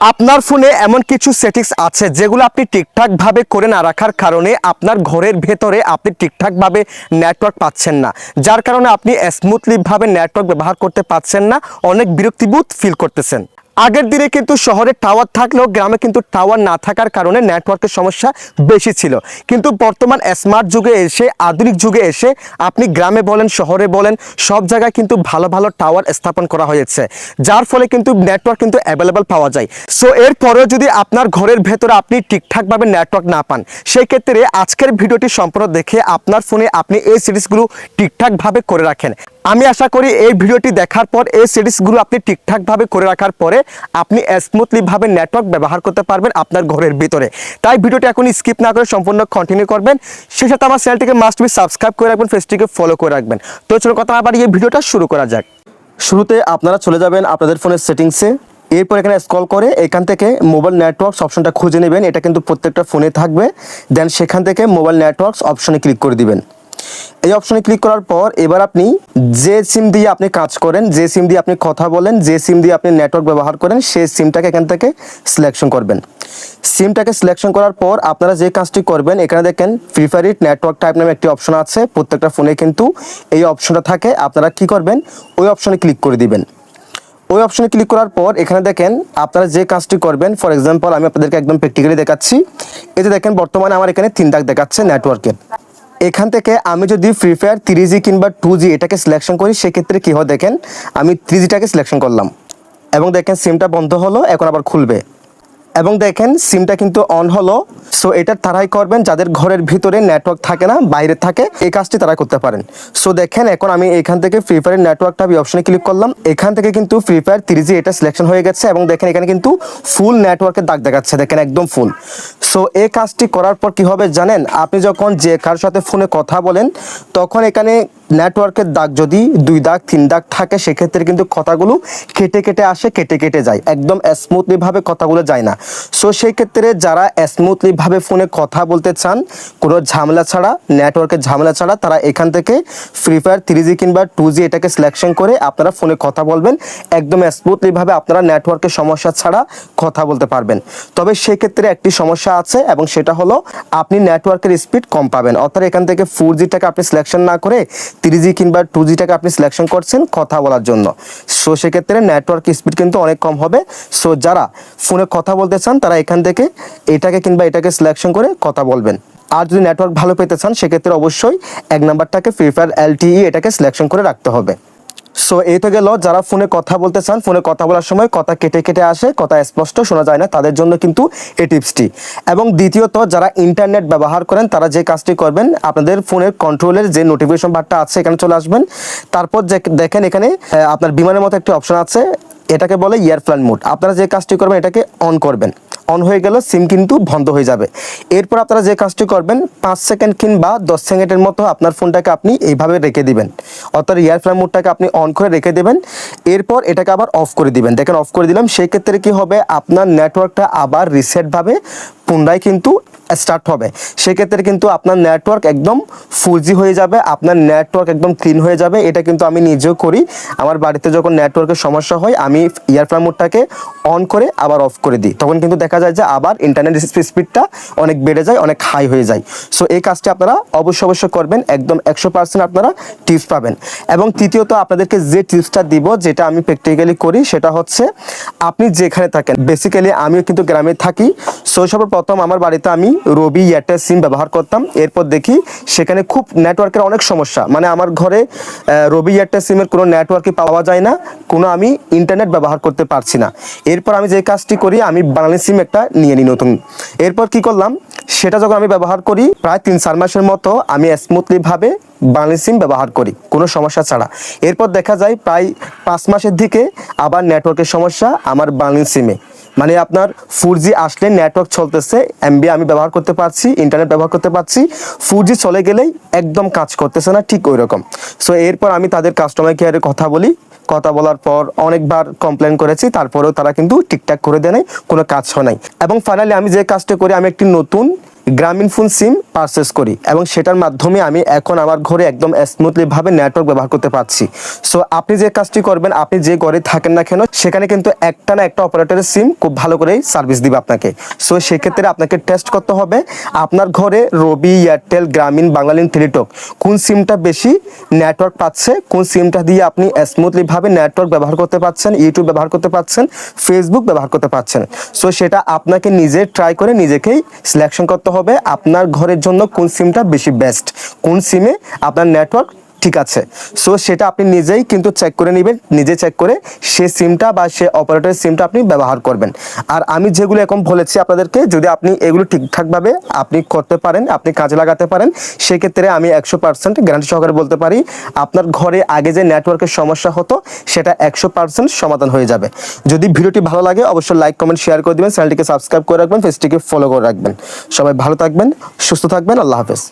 আপনার ফোনে এমন কিছু সেটিংস আছে যেগুলো আপনি ঠিকঠাকভাবে করে না রাখার কারণে আপনার ঘরের ভেতরে আপনি ঠিকঠাকভাবে নেটওয়ার্ক পাচ্ছেন না। যার কারণে আপনি স্মুথলিভাবে নেটওয়ার্ক ব্যবহার করতে পারছেন না, অনেক বিরক্তিবোধ ফিল করতেছেন। আগের দিনে কিন্তু শহরে টাওয়ার থাকলেও গ্রামে কিন্তু টাওয়ার না থাকার কারণে নেটওয়ার্কের সমস্যা বেশি ছিল। কিন্তু বর্তমান স্মার্ট যুগে এসে, আধুনিক যুগে এসে আপনি গ্রামে বলেন, শহরে বলেন, সব জায়গায় কিন্তু ভালো ভালো টাওয়ার স্থাপন করা হয়েছে। যার ফলে কিন্তু নেটওয়ার্ক কিন্তু অ্যাভেলেবল পাওয়া যায়। সো এরপরেও যদি আপনার ঘরের ভেতরে আপনি ঠিকঠাকভাবে নেটওয়ার্ক না পান সেই ক্ষেত্রে আজকের ভিডিওটি সম্পূর্ণ দেখে আপনার ফোনে আপনি এই সিরিজগুলো ঠিকঠাকভাবে করে রাখেন। আমি আশা করি এই ভিডিওটি দেখার পর এই সিরিজগুলো আপনি ঠিকঠাকভাবে করে রাখার পরে আপনি স্মুথলিভাবে নেটওয়ার্ক ব্যবহার করতে পারবেন আপনার ঘরের ভিতরে। তাই ভিডিওটি এখন স্কিপ না করে সম্পূর্ণ কন্টিনিউ করবেন। সেই সাথে আমার চ্যানেলটিকে মাস্ট বি সাবস্ক্রাইব করে রাখবেন ফেসটিকে ফলো করে রাখবেন। তো চলো কথা আবার এই ভিডিওটা শুরু করা যাক। শুরুতে আপনারা চলে যাবেন আপনাদের ফোনের সেটিংসে এরপর এখানে স্কল করে এখান থেকে মোবাইল নেটওয়ার্কস অপশনটা খুঁজে নেবেন। এটা কিন্তু প্রত্যেকটা ফোনে থাকবে। দেন সেখান থেকে মোবাইল নেটওয়ার্কস অপশনে ক্লিক করে দিবেন। এই অপশনে ক্লিক করার পর এবার আপনি যে সিম দিয়ে আপনি কাজ করেন, যে সিম দিয়ে আপনি কথা বলেন, যে সিম দিয়ে আপনি নেটওয়ার্ক ব্যবহার করেন, সেই সিমটাকে এখান থেকে সিলেকশন করবেন। সিমটাকে সিলেকশন করার পর আপনারা যে কাজটি করবেন, এখানে দেখেন প্রিফারিড নেটওয়ার্ক টাইপ নামে একটি অপশন আছে। প্রত্যেকটা ফোনে কিন্তু এই অপশনটা থাকে। আপনারা কি করবেন? ওই অপশনে ক্লিক করে দিবেন। ওই অপশনে ক্লিক করার পর এখানে দেখেন আপনারা যে কাজটি করবেন ফর এক্সাম্পল আমি আপনাদেরকে একদম প্র্যাকটিক্যালি দেখাচ্ছি। এতে দেখেন, বর্তমানে আমার এখানে তিন দাগ দেখাচ্ছে নেটওয়ার্কের এখান থেকে আমি যদি ফ্রি ফায়ার থ্রি জি কিংবা টু জি এটাকে সিলেকশন করি, সেক্ষেত্রে কী হয় দেখেন, আমি থ্রি জিটাকে সিলেকশন করলাম। এবং দেখেন সিমটা বন্ধ হলো, এখন আবার খুলবে। এবং দেখেন সিমটা কিন্তু অন হলো। সো এটা তারাই করবেন, যাদের ঘরের ভিতরে নেটওয়ার্ক থাকে না, বাইরে থাকে, এই কাজটি তারা করতে পারেন। সো দেখেন, এখন আমি এখান থেকে ফ্রি ফায়ারের নেটওয়ার্কটা আমি অপশনে ক্লিক করলাম। এখান থেকে কিন্তু ফ্রি ফায়ার থ্রি জি এটা সিলেকশন হয়ে গেছে এবং দেখেন, এখানে কিন্তু ফুল নেটওয়ার্কের দাগ দেখাচ্ছে। দেখেন, একদম ফুল সো এই কাজটি করার পর কি হবে জানেন? আপনি যখন যে কার সাথে ফোনে কথা বলেন, তখন এখানে নেটওয়ার্কের দাগ যদি দুই দাগ, তিন দাগ থাকে, সেক্ষেত্রে কিন্তু কথাগুলো কেটে কেটে আসে, কেটে কেটে যায়। একদম স্মুথলি ভাবে কথাগুলো যায় না। সো সেই ক্ষেত্রে যারা স্মুথলি ভাবে ফোনে কথা বলতে চান, কোনো ঝামেলা ছাড়া নেটওয়ার্কের ঝামেলা ছাড়া, তারা এখান থেকে ফ্রি ফায়ার থ্রি জি কিংবা টু জি এটাকে সিলেকশন করে আপনারা ফোনে কথা বলবেন। একদম স্মুথলি ভাবে আপনারা নেটওয়ার্কের সমস্যা ছাড়া কথা বলতে পারবেন। তবে সেক্ষেত্রে একটি সমস্যা আছে এবং সেটা হলো, আপনি নেটওয়ার্কের স্পিড কম পাবেন। অর্থাৎ এখান থেকে ফোর জিটাকে আপনি সিলেকশন না করে থ্রি জি কিংবা টু জিটাকে আপনি সিলেকশন করছেন কথা বলার জন্য। সো সেক্ষেত্রে নেটওয়ার্ক স্পিড কিন্তু অনেক কম হবে। সো যারা ফোনে কথা বলতে চান, তারা এখান থেকে এটাকে কিংবা এটাকে সিলেকশন করে কথা বলবেন। আর যদি নেটওয়ার্ক ভালো পেতে চান, সেক্ষেত্রে অবশ্যই এক নাম্বারটাকে ফ্রি ফায়ার এলটিই এটাকে সিলেকশন করে রাখতে হবে। সো এই তো গেল, যারা ফোনে কথা বলতে চান, ফোনে কথা বলার সময় কথা কেটে কেটে আসে, কথা স্পষ্ট শোনা যায় না, তাদের জন্য কিন্তু এই টিপসটি। এবং দ্বিতীয়ত, যারা ইন্টারনেট ব্যবহার করেন, তারা যে কাজটি করবেন, আপনাদের ফোনের কন্ট্রোলের যে নোটিফিকেশন বারটা আছে, এখানে চলে আসবেন। তারপর দেখেন এখানে আপনার বিমানের মতো একটি অপশন আছে এটাকে বলে ইয়ারপ্লান মোড। আপনারা যে কাজটি করবেন, এটাকে অন করবেন। অন হয়ে গেল সিম কিন্তু বন্ধ হয়ে যাবে। এরপর আপনারা যে কাজটি করবেন, পাঁচ সেকেন্ড কিংবা দশ সেকেন্ডের মতো আপনার ফোনটাকে আপনি এইভাবে রেখে দিবেন। অর্থাৎ ইয়ারফ্লান মোডটাকে আপনি অন করে রেখে দেবেন। এরপর এটাকে আবার অফ করে দিবেন। দেখেন, অফ করে দিলাম। সেক্ষেত্রে কি হবে? আপনার নেটওয়ার্কটা আবার রিসেটভাবে পুনরায় কিন্তু স্টার্ট হবে। সেক্ষেত্রে কিন্তু আপনার নেটওয়ার্ক একদম ফুল জি হয়ে যাবে, আপনার নেটওয়ার্ক একদম ক্লিন হয়ে যাবে। এটা কিন্তু আমি নিজেও করি। আমার বাড়িতে যখন নেটওয়ার্কের সমস্যা হয়, আমি ইয়ারফ্লান মোডটাকে অন করে আবার অফ করে দিই। তখন কিন্তু দেখা যায় যে আবার ইন্টারনেট স্পিডটা অনেক বেড়ে যায়, অনেক হাই হয়ে যায়। সো এই কাজটি আপনারা অবশ্য অবশ্য করবেন। একদম একশো পার্সেন্ট আপনারা টিপস পাবেন। এবং তৃতীয়ত আপনাদেরকে যে টিপসটা দিব, যেটা আমি প্র্যাকটিক্যালি করি, সেটা হচ্ছে আপনি যেখানে থাকেন বেসিক্যালি আমিও কিন্তু গ্রামে থাকি। সো সর্বপ্রথম আমার বাড়িতে আমি রবি এয়ারটেল সিম ব্যবহার করতাম। এরপর দেখি সেখানে খুব নেটওয়ার্কের অনেক সমস্যা। মানে আমার ঘরে রবি এয়ারটেল সিমের কোনো নেটওয়ার্কই পাওয়া যায় না, কোনো আমি ইন্টারনেট ব্যবহার করতে পারছি না। এরপর আমি যে কাজটি করি, আমি বাঙালি সিম একটা নিয়ে নিই নতুন। এরপর কি করলাম, সেটা যখন আমি ব্যবহার করি, প্রায় তিন চার মাসের মতো আমি স্মুথলি ভাবে বাংলাদেশ সিম ব্যবহার করি, কোনো সমস্যা ছাড়া। এরপর দেখা যায় প্রায় পাঁচ মাসের দিকে আবার নেটওয়ার্কের সমস্যা আমার বাংলাদেশ সিমে। মানে আপনার ফোর জি আসলে নেটওয়ার্ক চলতেছে এমবি আমি ব্যবহার করতে পারছি ইন্টারনেট ব্যবহার করতে পারছি ফোর জি চলে গেলেই একদম কাজ করতেছে না, ঠিক ওই রকম সো এরপর আমি তাদের কাস্টমার কেয়ারে কথা বলি। কথা বলার পর অনেকবার কমপ্লেন করেছি, তারপরেও তারা কিন্তু ঠিকঠাক করে দেয় নাই, কোনো কাজ হয় নাই। এবং ফাইনালি আমি যে কাজটা করি, আমি একটি নতুন গ্রামীণ ফোন সিম পারচেস করি এবং সেটার মাধ্যমে আমি এখন আমার ঘরে একদম স্মুথলিভাবে নেটওয়ার্ক ব্যবহার করতে পারছি। সো আপনি যে কাজটি করবেন, আপনি যে ঘরে থাকেন না কেন, সেখানে কিন্তু একটা না একটা অপারেটরের সিম খুব ভালো করেই সার্ভিস দিবে আপনাকে। সো সেক্ষেত্রে আপনাকে টেস্ট করতে হবে, আপনার ঘরে রবি এয়ারটেল গ্রামীণ বাংলালিন টেলিটক কোন সিমটা বেশি নেটওয়ার্ক পাচ্ছে, কোন সিমটা দিয়ে আপনি স্মুথলিভাবে নেটওয়ার্ক ব্যবহার করতে পারছেন ইউটিউব ব্যবহার করতে পারছেন ফেসবুক ব্যবহার করতে পারছেন। সো সেটা আপনাকে নিজে ট্রাই করে নিজেকেই সিলেকশন করতে হবে আপনার ঘরের জন্য কোন সিমটা বেশি বেস্ট কোন সিমে আপনার নেটওয়ার্ক ঠিক আছে। সো সেটা আপনি নিজেই কিন্তু চেক করে নেবেন, নিজে চেক করে সে সিমটা বা সে অপারেটরের সিমটা আপনি ব্যবহার করবেন। আর আমি যেগুলো এখন বলেছি আপনাদেরকে, যদি আপনি এগুলো ঠিকঠাকভাবে আপনি করতে পারেন, আপনি কাজে লাগাতে পারেন, সেক্ষেত্রে আমি একশো পার্সেন্ট গ্যারান্টি সহকারে বলতে পারি, আপনার ঘরে আগে যে নেটওয়ার্কের সমস্যা হতো, সেটা একশো পার্সেন্ট সমাধান হয়ে যাবে। যদি ভিডিওটি ভালো লাগে, অবশ্যই লাইক কমেন্ট শেয়ার করে দিবেন চ্যানেলটিকে সাবস্ক্রাইব করে রাখবেন ফেসটিকে ফলো করে রাখবেন। সবাই ভালো থাকবেন, সুস্থ থাকবেন, আল্লাহ হাফেজ।